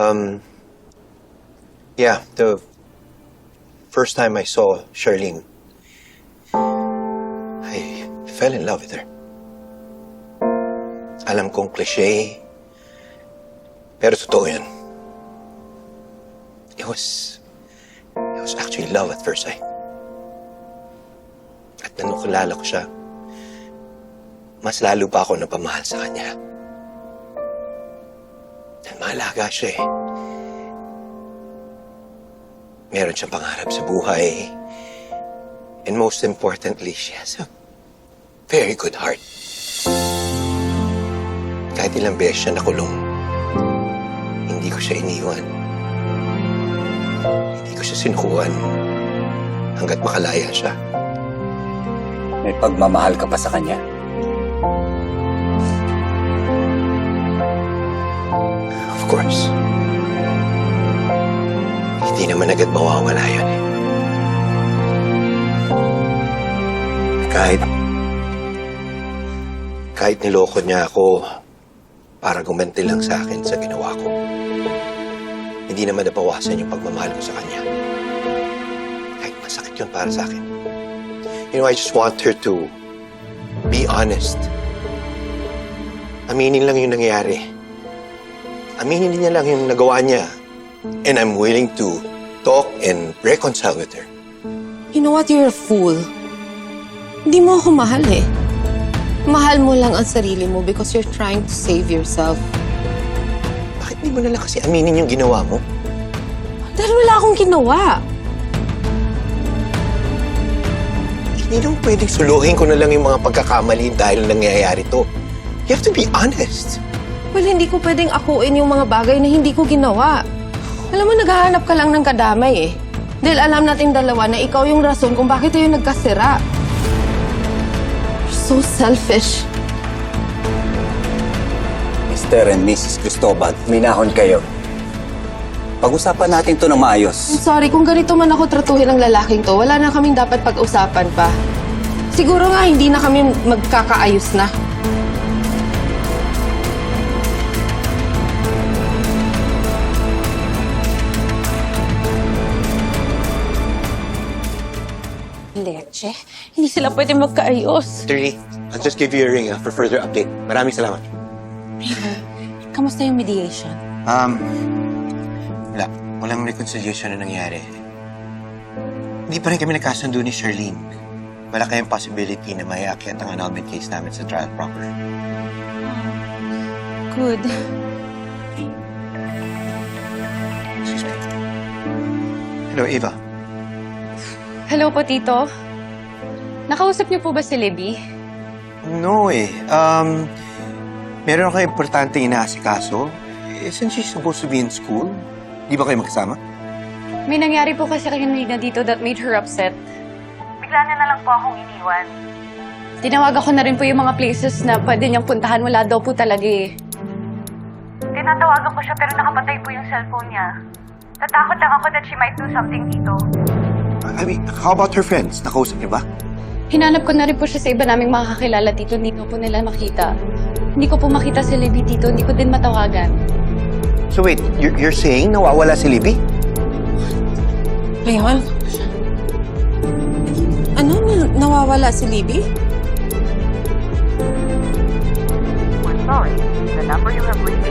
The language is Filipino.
Um, yeah, the first time I saw Charlene, I fell in love with her. Alam kong cliche, pero totoo yan. It was, it was actually love at first sight. At nung kilala ko siya, mas lalo pa ako napamahal sa kanya. Mahalaga siya eh. Meron siyang pangarap sa buhay. And most importantly, she has a very good heart. Kahit ilang beses siya nakulong, hindi ko siya iniwan. Hindi ko siya sinukuan hanggat makalaya siya. May pagmamahal ka pa sa kanya. Of course. Hindi naman agad mawawala yun eh. Kahit... Kahit niloko niya ako para gumanti lang sa akin sa ginawa ko. Hindi naman nabawasan yung pagmamahal ko sa kanya. Kahit masakit yun para sa akin. You know, I just want her to be honest. Aminin lang yung nangyayari aminin niya lang yung nagawa niya. And I'm willing to talk and reconcile with her. You know what? You're a fool. Hindi mo ako mahal eh. Mahal mo lang ang sarili mo because you're trying to save yourself. Bakit di mo na lang kasi aminin yung ginawa mo? Dahil wala akong ginawa. Hindi naman pwedeng suluhin ko na lang yung mga pagkakamali dahil nangyayari to. You have to be honest. Well, hindi ko pwedeng akuin yung mga bagay na hindi ko ginawa. Alam mo, naghahanap ka lang ng kadamay eh. Dahil alam natin dalawa na ikaw yung rason kung bakit tayo nagkasira. You're so selfish. Mr. and Mrs. Cristobal, minahon kayo. Pag-usapan natin to ng maayos. I'm sorry, kung ganito man ako tratuhin ng lalaking to, wala na kaming dapat pag-usapan pa. Siguro nga hindi na kami magkakaayos na. Leche, hindi sila pwede magkaayos. Attorney, I'll just give you a ring ah, for further update. Maraming salamat. Kamusta yung mediation? Um, wala. Walang reconciliation na nangyari. Hindi pa rin kami nagkasundo ni Charlene. Malaki ang possibility na may akyat ang annulment case namin sa trial proper. Good. Excuse me. Hello, Eva. Hello po, Tito. Nakausap niyo po ba si Libby? No eh. Um, meron ako importante inaasikaso. Isn't she supposed to be in school? Di ba kayo magkasama? May nangyari po kasi kanina dito that made her upset. Bigla niya na lang po akong iniwan. Tinawagan ko na rin po yung mga places na pwede niyang puntahan. Wala daw po talaga eh. Tinatawagan ko siya pero nakapatay po yung cellphone niya. Tatakot lang ako that she might do something dito. I mean, how about her friends? Nakausap niyo ba? Hinanap ko na rin po siya sa iba naming makakakilala dito. Hindi ko po nila makita. Hindi ko po makita si Libby dito. Hindi ko din matawagan. So wait, you're, you're saying nawawala si Libby? Leon? Ano? Na- nawawala si Libby? We're sorry. The number you have reached